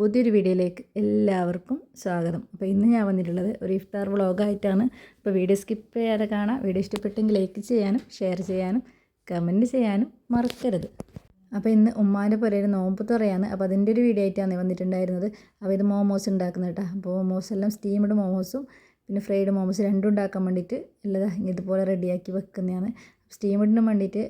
പുതിയൊരു വീഡിയോയിലേക്ക് എല്ലാവർക്കും സ്വാഗതം. അപ്പോൾ ഇന്ന് ഞാൻ വന്നിട്ടുള്ളത് ഒരു ഇഫ്താർ വ്ളോഗായിട്ടാണ്. അപ്പോൾ വീഡിയോ സ്കിപ്പ് ചെയ്യാതെ കാണാം. വീഡിയോ ഇഷ്ടപ്പെട്ടെങ്കിൽ ലൈക്ക് ചെയ്യാനും ഷെയർ ചെയ്യാനും കമന്റ് ചെയ്യാനും മറക്കരുത്. അപ്പോൾ ഇന്ന് ഉമ്മാന്റെ പുരയിൽ നോമ്പ് തുറയാണ്. അപ്പോൾ അതിന്റെ ഒരു വീഡിയോ ആയിട്ടാണ് വന്നിട്ടുണ്ടായിരുന്നത്. അപ്പോൾ ഇത് മോമോസ് ഉണ്ടാക്കുന്നത് കേട്ടോ. അപ്പോൾ മോമോസ് എല്ലാം സ്റ്റീംഡ് മോമോസും പിന്നെ ഫ്രൈഡ് മോമോസ് രണ്ടും ഉണ്ടാക്കാൻ വേണ്ടിയിട്ട് എല്ലാം ഇതുപോലെ റെഡിയാക്കി വെക്കുന്നതാണ്. സ്റ്റീമിഡിന് വേണ്ടിയിട്ട്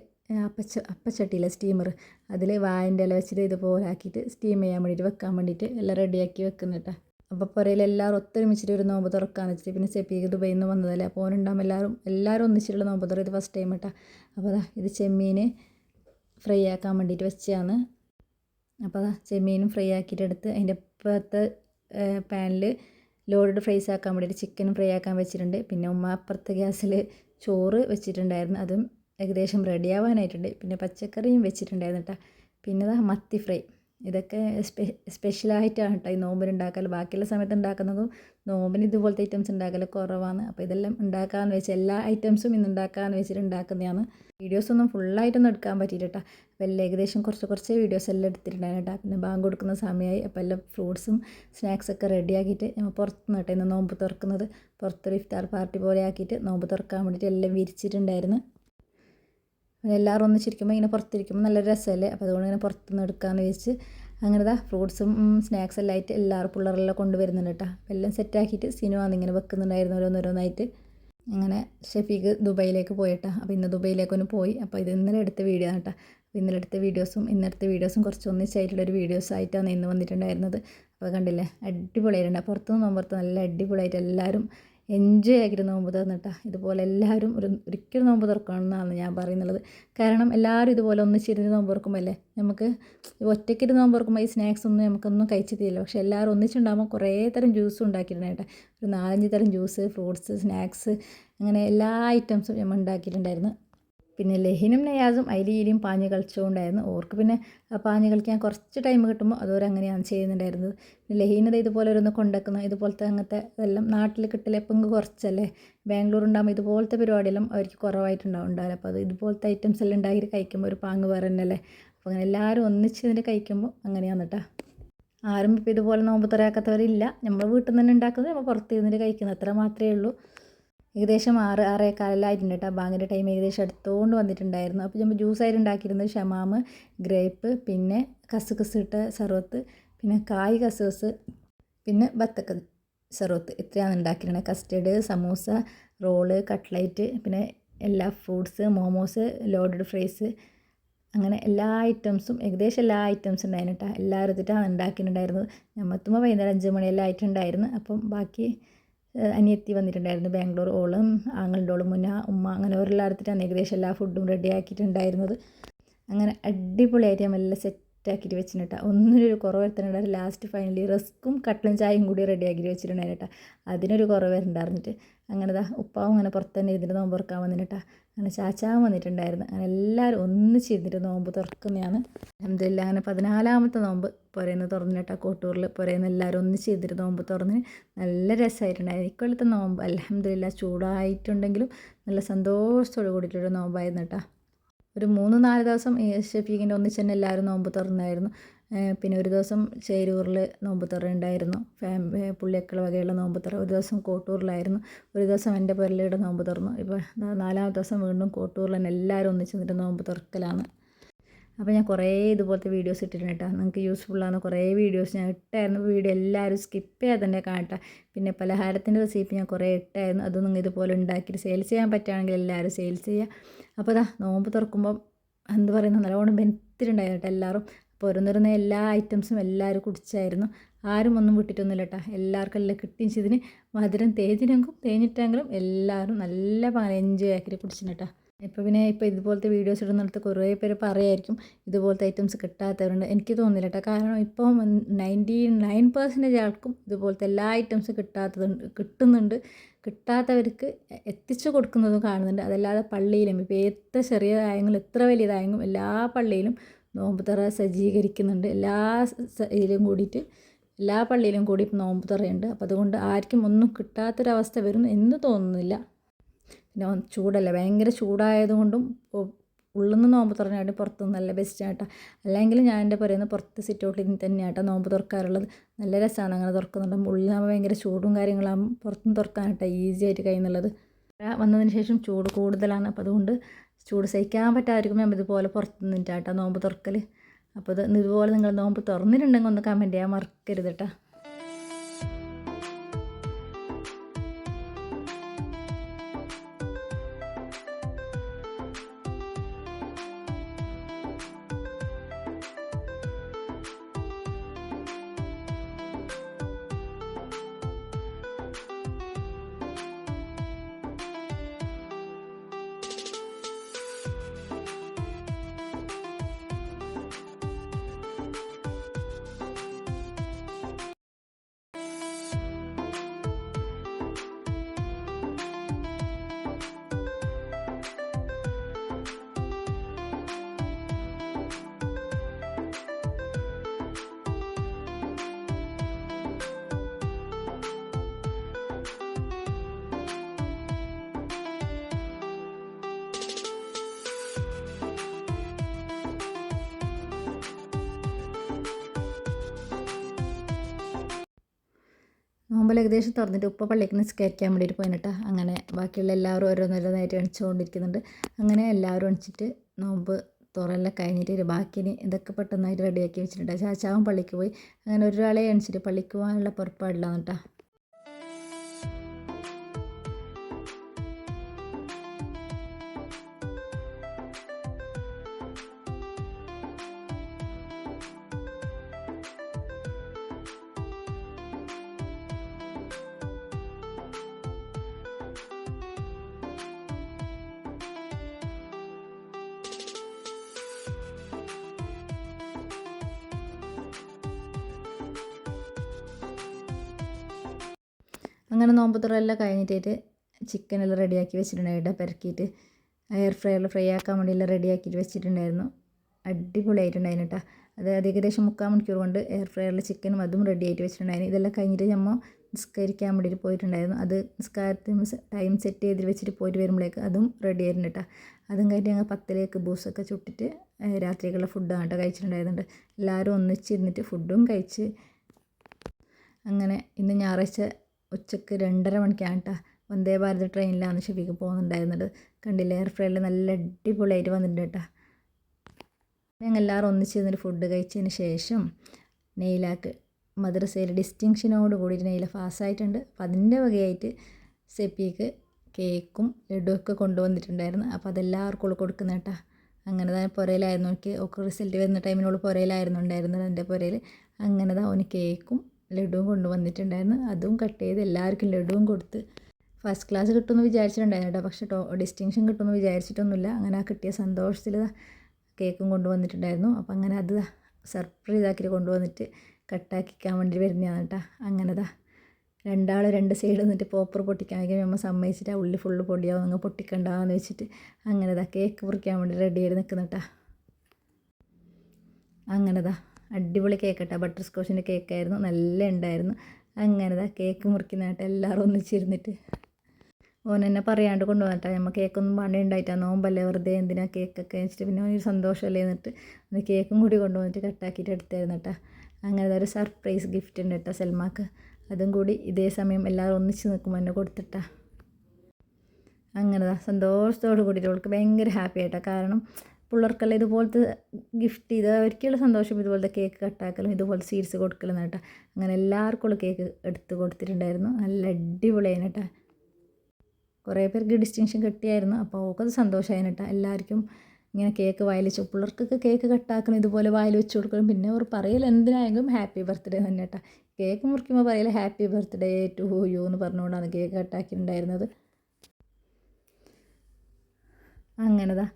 അപ്പച്ച അപ്പച്ചട്ടിയിലെ സ്റ്റീമർ അതിൽ വായന്റെ ഇല വെച്ചിട്ട് ഇതുപോലെ ആക്കിയിട്ട് സ്റ്റീം ചെയ്യാൻ വേണ്ടിയിട്ട് വെക്കാൻ വേണ്ടിയിട്ട് എല്ലാം റെഡിയാക്കി വെക്കുന്നു കേട്ടോ. അപ്പോൾ പുരയിൽ എല്ലാവരും ഒത്തൊരുമിച്ചിട്ട് ഒരു നോമ്പ് തുറക്കാന്ന് വെച്ചിട്ട് പിന്നെ സെപ്പിക്ക് ദുബൈയിൽ നിന്ന് വന്നതല്ലേ? അപ്പോൾ ഓനുണ്ടാകുമ്പോൾ എല്ലാവരും എല്ലാവരും ഒന്നിച്ചിട്ടുള്ള നോമ്പ് തുറ. ഇത് ഫസ്റ്റ് ടൈം കേട്ടോ. അപ്പോൾ അതാ ഇത് ചെമ്മീൻ ഫ്രൈ ആക്കാൻ വേണ്ടിയിട്ട് വെച്ചതാണ്. അപ്പോൾ അതാ ചെമ്മീനും ഫ്രൈ ആക്കിയിട്ട് എടുത്ത് അതിന്റെ അപ്പുറത്തെ പാനിൽ ലോഡഡ് ഫ്രൈസ് ആക്കാൻ വേണ്ടിയിട്ട് ചിക്കനും ഫ്രൈ ആക്കാൻ വെച്ചിട്ടുണ്ട്. പിന്നെ ഉമ്മ അപ്പുറത്തെ ഗ്യാസിൽ ചോറ് വെച്ചിട്ടുണ്ടായിരുന്നു. അതും ഏകദേശം റെഡി ആവാനായിട്ടുണ്ട് പിന്നെ പച്ചക്കറിയും വെച്ചിട്ടുണ്ടായിരുന്നു കേട്ടോ പിന്നെ ഇതാ മത്തി ഫ്രൈ. ഇതൊക്കെ സ്പെ സ്പെഷ്യലായിട്ടാണ് കേട്ടോ ഈ നോമ്പിന് ഉണ്ടാക്കൽ ബാക്കിയുള്ള സമയത്ത് ഉണ്ടാക്കുന്നതും നോമ്പിന് ഇതുപോലത്തെ ഐറ്റംസ് ഉണ്ടാക്കൽ കുറവാണ്. അപ്പോൾ ഇതെല്ലാം ഉണ്ടാക്കാമെന്ന് വെച്ചാൽ എല്ലാ ഐറ്റംസും ഇന്ന് ഉണ്ടാക്കാമെന്ന് വെച്ചിട്ട് ഉണ്ടാക്കുന്നതാണ്. വീഡിയോസൊന്നും ഫുള്ളായിട്ടൊന്നും എടുക്കാൻ പറ്റിയില്ല കേട്ടോ അപ്പോൾ എല്ലാം ഏകദേശം കുറച്ച് കുറച്ച് വീഡിയോസ് എല്ലാം എടുത്തിട്ടുണ്ടായിരുന്നു കേട്ടോ പിന്നെ ബാങ്ക് കൊടുക്കുന്ന സമയമായി. അപ്പോൾ എല്ലാം ഫ്രൂട്ട്സും സ്നാക്സൊക്കെ റെഡിയാക്കിയിട്ട് നമ്മൾ പുറത്തുനിന്ന് കേട്ടോ ഇന്ന് നോമ്പ് തുറക്കുന്നത്. പുറത്തൊരു ഇഫ്താർ പാർട്ടി പോലെ ആക്കിയിട്ട് നോമ്പ് തുറക്കാൻ വേണ്ടിയിട്ട് എല്ലാം വിരിച്ചിട്ടുണ്ടായിരുന്നു. എല്ലാവരും ഒന്നിച്ചിരിക്കുമ്പോൾ ഇങ്ങനെ പുറത്തിരിക്കുമ്പോൾ നല്ല രസമല്ലേ അപ്പോൾ അതുകൊണ്ട് ഇങ്ങനെ പുറത്തുനിന്ന് എടുക്കാമെന്ന് വെച്ച് അങ്ങനെ ഫ്രൂട്ട്സും സ്നാക്സ് എല്ലാം ആയിട്ട് എല്ലാവരും പിള്ളേരെല്ലാം കൊണ്ടുവരുന്നുണ്ട് കേട്ടോ എല്ലാം സെറ്റാക്കിയിട്ട് സിനിമ ഇങ്ങനെ വെക്കുന്നുണ്ടായിരുന്നു ഓരോന്നോരോന്നായിട്ട്. അങ്ങനെ ഷെഫീഖ് ദുബൈയിലേക്ക് പോയിട്ടാ. അപ്പോൾ ഇന്ന് ദുബൈയിലേക്ക് ഒന്ന് പോയി. അപ്പോൾ ഇത് ഇന്നലെ എടുത്ത വീഡിയോ ആണ് കേട്ടോ ഇന്നലെ എടുത്ത വീഡിയോസും ഇന്നലത്തെ വീഡിയോസും കുറച്ച് ഒന്നിച്ചായിട്ടുള്ളൊരു വീഡിയോസ് ആയിട്ടാണ് ഇന്ന് വന്നിട്ടുണ്ടായിരുന്നത്. അപ്പോൾ കണ്ടില്ലേ? അടിപൊളിയായിട്ടുണ്ട്. പുറത്തുനിന്ന് നോമ്പുറത്ത് നല്ല അടിപൊളിയായിട്ട് എല്ലാവരും എൻജോയ് ആക്കിയിട്ട് നോമ്പ് തുറന്നിട്ടാ ഇതുപോലെ എല്ലാവരും ഒരു ഒരിക്കലും നോമ്പ് തുറക്കണമെന്നാണ് ഞാൻ പറയുന്നത്. കാരണം എല്ലാവരും ഇതുപോലെ ഒന്നിച്ചിരുന്ന് നോമ്പ് അല്ലേ നമുക്ക് ഒറ്റയ്ക്കിട്ട് നോമ്പ് തുറക്കുമ്പോൾ ഈ സ്നാക്സ് ഒന്നും നമുക്കൊന്നും കഴിച്ചിട്ടില്ല പക്ഷേ എല്ലാവരും ഒന്നിച്ചുണ്ടാകുമ്പോൾ കുറേ തരം ജ്യൂസ് ഉണ്ടാക്കിയിട്ടുണ്ടായിട്ടെ ഒരു നാലഞ്ച് തരം ജ്യൂസ് ഫ്രൂട്ട്സ് സ്നാക്സ് അങ്ങനെ എല്ലാ ഐറ്റംസും നമ്മൾ ഉണ്ടാക്കിയിട്ടുണ്ടായിരുന്നു. പിന്നെ ലഹിനും നയാസും അയിലിയിലും പാഞ്ഞ് കളിച്ചുകൊണ്ടായിരുന്നു ഓർക്ക് പിന്നെ പാഞ്ഞ് കളിക്കാൻ കുറച്ച് ടൈം കിട്ടുമ്പോൾ അതുവരെ അങ്ങനെയാണ് ചെയ്യുന്നുണ്ടായിരുന്നത്. ലഹീനത് ഇതുപോലെ ഓരോന്ന് കൊണ്ടുവെക്കുന്ന ഇതുപോലത്തെ അങ്ങനത്തെ എല്ലാം നാട്ടിൽ കിട്ടില്ല പങ്ക് കുറച്ചല്ലേ? ബാംഗ്ലൂർ ഉണ്ടാകുമ്പോൾ ഇതുപോലത്തെ പരിപാടിയെല്ലാം അവർക്ക് കുറവായിട്ടുണ്ടാവും ഉണ്ടാവില്ല അപ്പോൾ അത് ഇതുപോലത്തെ ഐറ്റംസ് എല്ലാം ഉണ്ടാക്കി കഴിക്കുമ്പോൾ ഒരു പാങ്ങ് വേറെ തന്നെയല്ലേ? അപ്പോൾ അങ്ങനെ എല്ലാവരും ഒന്നിച്ച് ഇതിന്റെ കഴിക്കുമ്പോൾ അങ്ങനെയാണ് കേട്ടോ ആരും ഇപ്പോൾ ഇതുപോലെ നോമ്പ് തുറയാക്കാത്തവരില്ല. നമ്മൾ വീട്ടിൽ നിന്ന് തന്നെ ഉണ്ടാക്കുന്നത് നമ്മൾ പുറത്ത് നിന്നിട്ട് കഴിക്കുന്നത്. അത്ര മാത്രമേ ഉള്ളൂ. ഏകദേശം ആറ് ആറേക്കാലെല്ലായിട്ടുണ്ട് കേട്ടോ ബാങ്കിന്റെ ടൈം ഏകദേശം എടുത്തുകൊണ്ട് വന്നിട്ടുണ്ടായിരുന്നു. അപ്പോൾ ജ്യൂസ് ആയിട്ട് ഉണ്ടാക്കിയിരുന്നത് ഷമാമ് ഗ്രേപ്പ് പിന്നെ കസുകസ് ഇട്ട സർവത്ത് പിന്നെ കായ് കസുകസ് പിന്നെ ബത്തക്ക സർവത്ത്. ഇത്രയാണ് ഉണ്ടാക്കിയിരുന്നത്. കസ്റ്റേർഡ് സമൂസ റോൾ കട്ട്ലൈറ്റ് പിന്നെ എല്ലാ ഫ്രൂട്ട്സ് മോമോസ് ലോഡഡ് ഫ്രൈസ് അങ്ങനെ എല്ലാ ഐറ്റംസും ഏകദേശം എല്ലാ ഐറ്റംസും ഉണ്ടായിരുന്നു കേട്ടോ എല്ലാവരും എടുത്തിട്ടാണ് ഉണ്ടാക്കിയിട്ടുണ്ടായിരുന്നത്. ഞമ്മത്തുമ്പോൾ വൈകുന്നേരം അഞ്ച് മണിയെല്ലാം ആയിട്ടുണ്ടായിരുന്നു. അപ്പം ബാക്കി അനിയത്തി വന്നിട്ടുണ്ടായിരുന്നു ബാംഗ്ലൂർ ഓളും ആങ്ങളുടെ ഓളും മുന്ന ഉമ്മ അങ്ങനെ ഒരെല്ലായിടത്തിട്ടാണ് ഏകദേശം എല്ലാ ഫുഡും റെഡി ആക്കിയിട്ടുണ്ടായിരുന്നത്. അങ്ങനെ അടിപൊളിയായിട്ട് ഞാൻ എല്ലാം സെറ്റാക്കിയിട്ട് വെച്ചിട്ടാ ഒന്നിനൊരു കുറവ് വരുത്തുന്നുണ്ടായിരുന്നു ലാസ്റ്റ് ഫൈനലി റസ്ക്കും കട്ടലും ചായയും കൂടി റെഡി ആക്കിയിട്ട് വെച്ചിട്ടുണ്ടായിരുന്നു അതിനൊരു കുറവ് വരുന്നുണ്ടായിരുന്നിട്ട് അങ്ങനെ ദാ ഉപ്പാവും അങ്ങനെ പുറത്ത് തന്നെ ഇരുന്നിട്ട് നോമ്പ് തുറക്കാൻ വന്നിട്ടാ അങ്ങനെ ചാച്ചാവും വന്നിട്ടുണ്ടായിരുന്നു. അങ്ങനെ എല്ലാവരും ഒന്നിച്ച് ഇരുന്നിട്ട് നോമ്പ് തുറക്കുന്നതാണ്. അഹമ്മദില്ല അങ്ങനെ പതിനാലാമത്തെ നോമ്പ് പുരേന്ന് തുറന്നിട്ടാ കോട്ടൂരിൽ പുരേന്ന് എല്ലാവരും ഒന്നിച്ച് ചെയ്തിട്ട് നോമ്പ് തുറന്ന് നല്ല രസമായിട്ടുണ്ടായിരുന്നു. ഇക്കൊല്ലത്തെ നോമ്പ് അലഹമ്മദില്ല ചൂടായിട്ടുണ്ടെങ്കിലും നല്ല സന്തോഷത്തോട് കൂടിയിട്ടുള്ള നോമ്പായിരുന്നു കേട്ടോ. ഒരു മൂന്ന് നാല് ദിവസം ഷഫീഖിന്റെ ഒന്നിച്ച് തന്നെ എല്ലാവരും നോമ്പ് തുറന്നായിരുന്നു. പിന്നെ ഒരു ദിവസം ചേരൂരിൽ നോമ്പ് തുറ ഉണ്ടായിരുന്നു ഫാം പുള്ളിയക്കൾ വകയുള്ള നോമ്പ് തുറ ഒരു ദിവസം കോട്ടൂരിലായിരുന്നു. ഒരു ദിവസം എന്റെ പുരലയുടെ നോമ്പ് തുറന്നു. ഇപ്പോൾ നാലാമത്തെ ദിവസം വീണ്ടും കോട്ടൂരിൽ തന്നെ എല്ലാവരും ഒന്നിച്ച് നിന്നിട്ട് നോമ്പ് തുറക്കലാണ്. അപ്പോൾ ഞാൻ കുറേ ഇതുപോലത്തെ വീഡിയോസ് ഇട്ടിട്ടുണ്ട് കേട്ടോ. നിങ്ങൾക്ക് യൂസ്ഫുള്ളാണ് കുറേ വീഡിയോസ് ഞാൻ ഇട്ടായിരുന്നു. വീഡിയോ എല്ലാവരും സ്കിപ്പ് ചെയ്യാതെ തന്നെ കാണട്ടെ പിന്നെ പലഹാരത്തിന്റെ റെസിപ്പി ഞാൻ കുറേ ഇട്ടായിരുന്നു. അത് നിങ്ങൾ ഇതുപോലെ ഉണ്ടാക്കിയിട്ട് സെയിൽസ് ചെയ്യാൻ പറ്റുകയാണെങ്കിൽ എല്ലാവരും സെയിൽസ് ചെയ്യുക. അപ്പോൾ അതാ നോമ്പ് തുറക്കുമ്പോൾ എന്ത് പറയുന്നത് നല്ലോണം ബെനിഫിറ്റുണ്ടായിരുന്നു കേട്ടോ എല്ലാവരും. അപ്പോൾ ഓരോന്നിരുന്ന എല്ലാ ഐറ്റംസും എല്ലാവരും കുടിച്ചായിരുന്നു. ആരും ഒന്നും വിട്ടിട്ടൊന്നുമില്ല കേട്ടോ. എല്ലാവർക്കും എല്ലാം കിട്ടിയും ചെയ്തിന് മധുരം തേഞ്ഞിട്ടെങ്കിലും തേഞ്ഞിട്ടെങ്കിലും എല്ലാവരും നല്ല എൻജോയ് ആക്കിയിട്ട് കുടിച്ചിട്ടുണ്ട് കേട്ടോ. ഇപ്പോൾ പിന്നെ ഇപ്പോൾ ഇതുപോലത്തെ വീഡിയോസ് ഇടുന്നിടത്ത് കുറേ പേര് പറയായിരിക്കും ഇതുപോലത്തെ ഐറ്റംസ് കിട്ടാത്തവരുണ്ട്. എനിക്ക് തോന്നുന്നില്ല കേട്ടോ കാരണം ഇപ്പം നയന്റി നയൻ പെർസെന്റേജ് ആൾക്കും ഇതുപോലത്തെ എല്ലാ ഐറ്റംസ് കിട്ടാത്തതുണ്ട് കിട്ടുന്നുണ്ട്. കിട്ടാത്തവർക്ക് എത്തിച്ചു കൊടുക്കുന്നതും കാണുന്നുണ്ട്. അതല്ലാതെ പള്ളിയിലും ഇപ്പോൾ എത്ര ചെറിയതായെങ്കിലും എത്ര വലിയതായെങ്കിലും എല്ലാ പള്ളിയിലും നോമ്പ് തുറ സജ്ജീകരിക്കുന്നുണ്ട്. എല്ലാ ഇതിലും കൂടിയിട്ട് എല്ലാ പള്ളിയിലും കൂടി നോമ്പ് നോമ്പുതറയുണ്ട് അപ്പോൾ അതുകൊണ്ട് ആർക്കും ഒന്നും കിട്ടാത്തൊരവസ്ഥ വരും എന്ന് തോന്നുന്നില്ല. പിന്നെ ചൂടല്ലേ? ഭയങ്കര ചൂടായതുകൊണ്ടും ഉള്ളിൽ നിന്ന് നോമ്പ് തുറന്നായിട്ട് പുറത്തുനിന്ന് നല്ല ബെസ്റ്റ് ആട്ടോ. അല്ലെങ്കിൽ ഞാൻ എന്റെ പറയുന്ന പുറത്ത് സിറ്റ് ഔട്ടിൽ തന്നെയാട്ടോ നോമ്പ് തുറക്കാറുള്ളത്. നല്ല രസമാണ് അങ്ങനെ തുറക്കുന്നുണ്ട്. ഉള്ളിലാകുമ്പോൾ ഭയങ്കര ചൂടും കാര്യങ്ങളാകുമ്പോൾ പുറത്തുനിന്ന് തുറക്കാനായിട്ടാണ് ഈസി ആയിട്ട് കഴിയുന്നുള്ളത്. വന്നതിന് ശേഷം ചൂട് കൂടുതലാണ്. അപ്പോൾ അതുകൊണ്ട് ചൂട് സഹിക്കാൻ പറ്റാതിരിക്കുമ്പോൾ നമ്മൾ ഇതുപോലെ പുറത്ത് നിന്നിട്ടാട്ടോ നോമ്പ് തുറക്കൽ അപ്പോൾ ഇത് ഇതുപോലെ നിങ്ങൾ നോമ്പ് തുറന്നിട്ടുണ്ടെങ്കിൽ ഒന്ന് കമന്റ് ചെയ്യാൻ മറക്കരുത് കേട്ടോ നോമ്പൽ ഏകദേശം തുറന്നിട്ട് ഉപ്പ പള്ളിക്ക് നിസ്കരിക്കാൻ വേണ്ടിയിട്ട് പോയിട്ടാ അങ്ങനെ ബാക്കിയുള്ള എല്ലാവരും ഓരോന്നോരോന്നായിട്ട് എണിച്ചുകൊണ്ടിരിക്കുന്നുണ്ട്. അങ്ങനെ എല്ലാവരും എണിച്ചിട്ട് നോമ്പ് തുറയെല്ലാം കഴിഞ്ഞിട്ട് ബാക്കിന് ഇതൊക്കെ പെട്ടെന്നായിട്ട് റെഡിയാക്കി വെച്ചിട്ടുണ്ട്. ചാച്ചാവും പള്ളിക്ക് പോയി. അങ്ങനെ ഒരാളെ എണിച്ചിട്ട് പള്ളിക്ക് പോകാനുള്ള പുറപ്പാടില്ലാന്ന് അങ്ങനെ നോമ്പ് തുറയെല്ലാം കഴിഞ്ഞിട്ട് ചിക്കനെല്ലാം റെഡിയാക്കി വെച്ചിട്ടുണ്ടായിട്ട് പെരക്കിയിട്ട് എയർ ഫ്രയറിൽ ഫ്രൈ ആക്കാൻ വേണ്ടിയെല്ലാം റെഡിയാക്കിയിട്ട് വെച്ചിട്ടുണ്ടായിരുന്നു. അടിപൊളിയായിട്ടുണ്ടായിരുന്നു കേട്ടോ അത് ഏകദേശം മുക്കാൽ മണിക്കൂർ കൊണ്ട് എയർ ഫ്രയറിൽ ചിക്കനും അതും റെഡി ആയിട്ട് വെച്ചിട്ടുണ്ടായിരുന്നു. ഇതെല്ലാം കഴിഞ്ഞിട്ട് നമ്മൾ നിസ്കരിക്കാൻ വേണ്ടിയിട്ട് പോയിട്ടുണ്ടായിരുന്നു. അത് നിസ്കാരത്തിന് ടൈം സെറ്റ് ചെയ്ത് വെച്ചിട്ട് പോയിട്ട് വരുമ്പോഴേക്ക് അതും റെഡി ആയിരുന്നു കേട്ടോ അതും കഴിഞ്ഞ് ഞങ്ങൾ പത്തിലേക്ക് ബൂസൊക്കെ ചുട്ടിട്ട് രാത്രിക്കുള്ള ഫുഡാണ് കേട്ടോ കഴിച്ചിട്ടുണ്ടായിരുന്നുണ്ട് എല്ലാവരും ഒന്നിച്ചിരുന്നിട്ട് ഫുഡും കഴിച്ച് അങ്ങനെ ഇന്ന് ഞായറാഴ്ച ഉച്ചയ്ക്ക് രണ്ടര മണിക്കാണ് കേട്ടോ. വന്ദേ ഭാരത് ട്രെയിനിലാണ് ഷെഫിക്ക് പോകുന്നുണ്ടായിരുന്നത്. കണ്ടില്ല എയർ ഫ്രൈയിൽ നല്ല അടിപൊളിയായിട്ട് വന്നിട്ടുണ്ട് കേട്ടോ. ഞങ്ങൾ എല്ലാവരും ഒന്നിച്ച് ഒന്നിച്ചിരുന്നൊരു ഫുഡ് കഴിച്ചതിന് ശേഷം നെയിലാക്ക് മദ്രസയിൽ ഡിസ്റ്റിങ്ഷനോട് കൂടിയിട്ട് നെയില പാസ്സായിട്ടുണ്ട് അപ്പം അതിന്റെ വകയായിട്ട് സെപ്പിക്ക് കേക്കും ലഡുവൊക്കെ കൊണ്ടുവന്നിട്ടുണ്ടായിരുന്നു. അപ്പോൾ അതെല്ലാവർക്കും കൊടുക്കുന്ന കേട്ടോ. അങ്ങനെ തന്നെ പുരയിലായിരുന്നു എനിക്ക് ഒക്കെ റിസൾട്ട് വരുന്ന ടൈമിനോട് പുരയിലായിരുന്നു ഉണ്ടായിരുന്നത്. എന്റെ പുരയിൽ അങ്ങനെ തന്നെ അവന് കേക്കും ലഡുവും കൊണ്ടുവന്നിട്ടുണ്ടായിരുന്നു. അതും കട്ട് ചെയ്ത് എല്ലാവർക്കും ലഡുവും കൊടുത്ത് ഫസ്റ്റ് ക്ലാസ് കിട്ടുമെന്ന് വിചാരിച്ചിട്ടുണ്ടായിരുന്നു കേട്ടോ. പക്ഷേ ഡിസ്റ്റിങ്ഷൻ കിട്ടുമെന്ന് വിചാരിച്ചിട്ടൊന്നുമില്ല. അങ്ങനെ ആ കിട്ടിയ സന്തോഷത്തിൽ കേക്കും കൊണ്ടുവന്നിട്ടുണ്ടായിരുന്നു. അപ്പോൾ അങ്ങനെ അത് സർപ്രൈസ് ആക്കി കൊണ്ടുവന്നിട്ട് കട്ടാക്കിക്കാൻ വേണ്ടി വരുന്നതാണ് കേട്ടോ. അങ്ങനെതാ രണ്ടാൾ രണ്ട് സൈഡ് നിന്നിട്ട് പോപ്പർ പൊട്ടിക്കാൻ വയ്ക്കുമ്പോൾ അമ്മ സമ്മതിച്ചിട്ട് ആ ഉള്ളി ഫുള്ള് പൊടിയാവും അങ്ങ് പൊട്ടിക്കണ്ടാന്ന് വെച്ചിട്ട് അങ്ങനെതാ കേക്ക് മുറിക്കാൻ വേണ്ടി റെഡി ആയിട്ട് നിൽക്കുന്നുട്ടാ അങ്ങനെതാ അടിപൊളി കേക്ക് കേട്ടോ ബട്ടർ സ്കോച്ചിന്റെ കേക്കായിരുന്നു. നല്ല ഉണ്ടായിരുന്നു. അങ്ങനെതാ കേക്ക് മുറിക്കുന്നതായിട്ട് എല്ലാവരും ഒന്നിച്ചിരുന്നിട്ട്. ഓൻ എന്നെ പറയാണ്ട് കൊണ്ടുവന്നിട്ടാ നമ്മൾ കേക്കൊന്നും പണി ഉണ്ടായിട്ടാ നോമ്പല്ലേ വെറുതെ എന്തിനാ കേക്കൊക്കെ വെച്ചിട്ട്? പിന്നെ ഒരു സന്തോഷമല്ലേ എന്നിട്ട് കേക്കും കൂടി കൊണ്ടുവന്നിട്ട് കട്ടാക്കിയിട്ട് എടുത്തായിരുന്നു കേട്ടോ അങ്ങനെ ഒരു സർപ്രൈസ് ഗിഫ്റ്റ് ഉണ്ട് കേട്ടോ സൽമാക്ക്. അതും കൂടി ഇതേ സമയം എല്ലാവരും ഒന്നിച്ച് നിൽക്കുമ്പോൾ എന്നെ കൊടുത്തിട്ടാ അങ്ങനെ സന്തോഷത്തോട് കൂടിയിട്ട് അവൾക്ക് ഭയങ്കര ഹാപ്പി ആയിട്ടാണ് കാരണം പിള്ളേർക്കെല്ലാം ഇതുപോലത്തെ ഗിഫ്റ്റ് ചെയ്ത് അവർക്കുള്ള സന്തോഷം ഇതുപോലത്തെ കേക്ക് കട്ടാക്കലും ഇതുപോലെ സ്വീറ്റ്സ് കൊടുക്കലും കേട്ടോ അങ്ങനെ എല്ലാവർക്കും കേക്ക് എടുത്ത് കൊടുത്തിട്ടുണ്ടായിരുന്നു. നല്ല അടിപൊളിയായിരുന്നു കേട്ടോ കുറേ പേർക്ക് ഡിസ്റ്റിങ്ഷൻ കിട്ടിയായിരുന്നു. അപ്പോൾ അവൾക്കത് സന്തോഷമായിരുന്നു കേട്ടോ എല്ലാവർക്കും ഇങ്ങനെ കേക്ക് വായിൽ വെച്ചു പിള്ളേർക്കൊക്കെ കേക്ക് കട്ടാക്കണം ഇതുപോലെ വായിൽ വെച്ച് കൊടുക്കണം. പിന്നെ അവർ പറയൽ എന്തിനായെങ്കിലും ഹാപ്പി ബർത്ത്ഡേ തന്നെ കേട്ടോ കേക്ക് മുറിക്കുമ്പോൾ പറയൽ ഹാപ്പി ബർത്ത്ഡേ ടു യു എന്ന് പറഞ്ഞുകൊണ്ടാണ് കേക്ക് കട്ടാക്കിയിട്ടുണ്ടായിരുന്നത് അങ്ങനെതാ.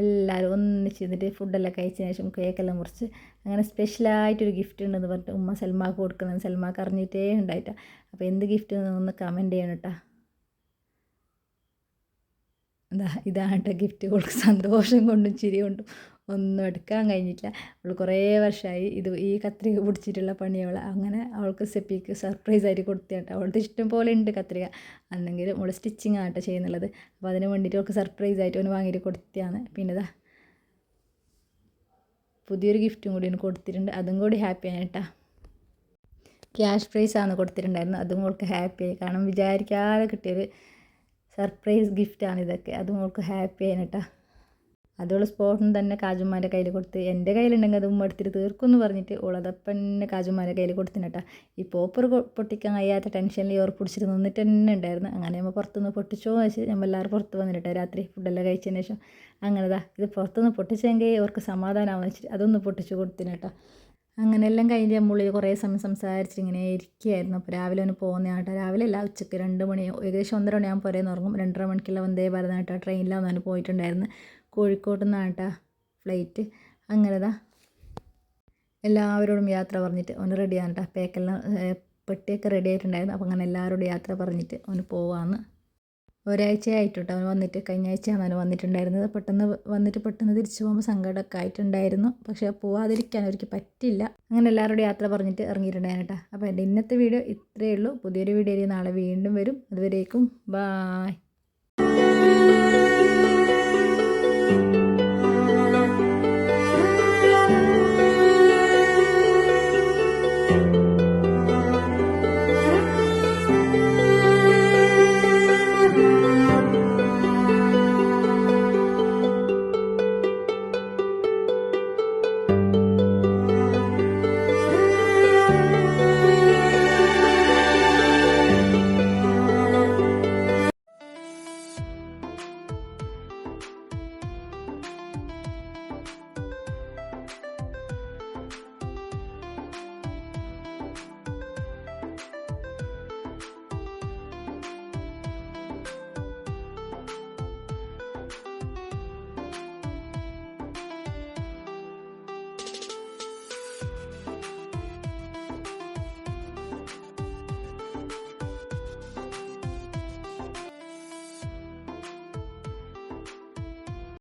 എല്ലാവരും ഒന്നിച്ച് ഒന്നിച്ചിരുന്നിട്ട് ഫുഡെല്ലാം കഴിച്ചതിന് ശേഷം കേക്കെല്ലാം മുറിച്ച് അങ്ങനെ സ്പെഷ്യലായിട്ടൊരു ഗിഫ്റ്റ് ഉണ്ടെന്ന് പറഞ്ഞിട്ട് ഉമ്മ സൽമാക്ക് കൊടുക്കുന്നത് സൽമാക്ക് അറിഞ്ഞിട്ടേ ഉണ്ടായിട്ടാ. അപ്പോൾ എന്ത് ഗിഫ്റ്റ് ഒന്ന് കമന്റ് ചെയ്യണം കേട്ടോ. എന്താ ഇതാണ് ഗിഫ്റ്റ് കൊടുക്കുക സന്തോഷം കൊണ്ടും ചിരി കൊണ്ടും. ഒന്നും എടുക്കാൻ കഴിഞ്ഞിട്ടില്ല. അവൾ കുറേ വർഷമായി ഇത് ഈ കത്രിക പിടിച്ചിട്ടുള്ള പണിയവൾ അങ്ങനെ അവൾക്ക് സെപ്പിക്ക് സർപ്രൈസ് ആയിട്ട് കൊടുത്തിട്ട് അവൾക്ക് ഇഷ്ടം പോലെ ഉണ്ട് കത്രിക. അന്നെങ്കിലും അവൾ സ്റ്റിച്ചിങ് ആട്ടോ ചെയ്യുന്നുള്ളത്. അപ്പോൾ അതിന് വേണ്ടിയിട്ട് അവൾക്ക് സർപ്രൈസ് ആയിട്ട് ഒന്ന് വാങ്ങിയിട്ട് കൊടുത്തതാണ് പിന്നെ ഇതാ പുതിയൊരു ഗിഫ്റ്റും കൂടി ഒന്ന് കൊടുത്തിട്ടുണ്ട്. അതും കൂടി ഹാപ്പിയാണ് കേട്ടോ. ക്യാഷ് പ്രൈസാണ് കൊടുത്തിട്ടുണ്ടായിരുന്നു അതും ഹാപ്പി ഹാപ്പിയായി കാരണം വിചാരിക്കാതെ കിട്ടിയൊരു സർപ്രൈസ് ഗിഫ്റ്റാണ് ഇതൊക്കെ. അതും അവൾക്ക് ഹാപ്പി കേട്ടോ. അതോൾ സ്പോട്ടിന് തന്നെ കാജുമാന്റെ കയ്യിൽ കൊടുത്ത് എന്റെ കയ്യിലുണ്ടെങ്കിൽ ഉമ്മ എടുത്തിട്ട് തീർക്കുമെന്ന് പറഞ്ഞിട്ട് ഓളതപ്പന്നെ കാജുമാന്റെ കയ്യിൽ കൊടുത്തിട്ടാ ഈ പോപ്പർ പൊട്ടിക്കാൻ കഴിയാത്ത ടെൻഷനിൽ ഓർ പിടിച്ചിട്ട് നിന്നിട്ട് തന്നെ ഉണ്ടായിരുന്നു. അങ്ങനെ നമ്മൾ പുറത്തുനിന്ന് പൊട്ടിച്ചോ വെച്ച് നമ്മൾ എല്ലാവരും പുറത്ത് വന്നിട്ടാ രാത്രി ഫുഡെല്ലാം കഴിച്ചതിന് ശേഷം. അങ്ങനെതാ ഇത് പുറത്തുനിന്ന് പൊട്ടിച്ചെങ്കിൽ അവർക്ക് സമാധാനമാണെന്ന് വെച്ചിട്ട് അതൊന്ന് പൊട്ടിച്ച് കൊടുത്തിട്ടാ അങ്ങനെയെല്ലാം കഴിഞ്ഞ് നമ്മളിൽ കുറേ സമയം സംസാരിച്ചിട്ട് ഇങ്ങനെ ഇരിക്കുകയായിരുന്നു അപ്പോൾ രാവിലെ ഒന്ന് പോകുന്ന കേട്ടോ രാവിലെ അല്ല ഉച്ചയ്ക്ക് രണ്ട് മണി ഏകദേശം ഒന്നര മണിയാകുമ്പോൾ പുറേന്ന് ഉറങ്ങും. രണ്ടര മണിക്കുള്ള വന്ദേ ഭാരത് കേട്ടോ ട്രെയിനിലാണ് ഞാൻ പോയിട്ടുണ്ടായിരുന്നു. കോഴിക്കോട്ട് നിന്നാണ് കേട്ടോ ഫ്ലൈറ്റ്. അങ്ങനെതാ. എല്ലാവരോടും യാത്ര പറഞ്ഞിട്ട് ഒന്ന് റെഡിയാണ് കേട്ടോ പേക്കെല്ലാം പെട്ടിയൊക്കെ റെഡി ആയിട്ടുണ്ടായിരുന്നു. അപ്പോൾ അങ്ങനെ എല്ലാവരോടും യാത്ര പറഞ്ഞിട്ട് അവന് പോവാന്ന്. ഒരാഴ്ച ആയിട്ടുണ്ട് അവൻ വന്നിട്ട്. കഴിഞ്ഞ ആഴ്ചയാണ് അവൻ വന്നിട്ടുണ്ടായിരുന്നത്. പെട്ടെന്ന് വന്നിട്ട് പെട്ടെന്ന് തിരിച്ചു പോകുമ്പോൾ സങ്കടമൊക്കെ ആയിട്ടുണ്ടായിരുന്നു. പക്ഷേ പോവാതിരിക്കാൻ അവർക്ക് പറ്റില്ല. അങ്ങനെ എല്ലാവരോടും യാത്ര പറഞ്ഞിട്ട് ഇറങ്ങിയിട്ടുണ്ടായിരുന്നു കേട്ടോ അപ്പോൾ എന്റെ ഇന്നത്തെ വീഡിയോ ഇത്രയേ ഉള്ളൂ. പുതിയൊരു വീഡിയോയിൽ നാളെ വീണ്ടും വരും. അതുവരേക്കും ബായ്.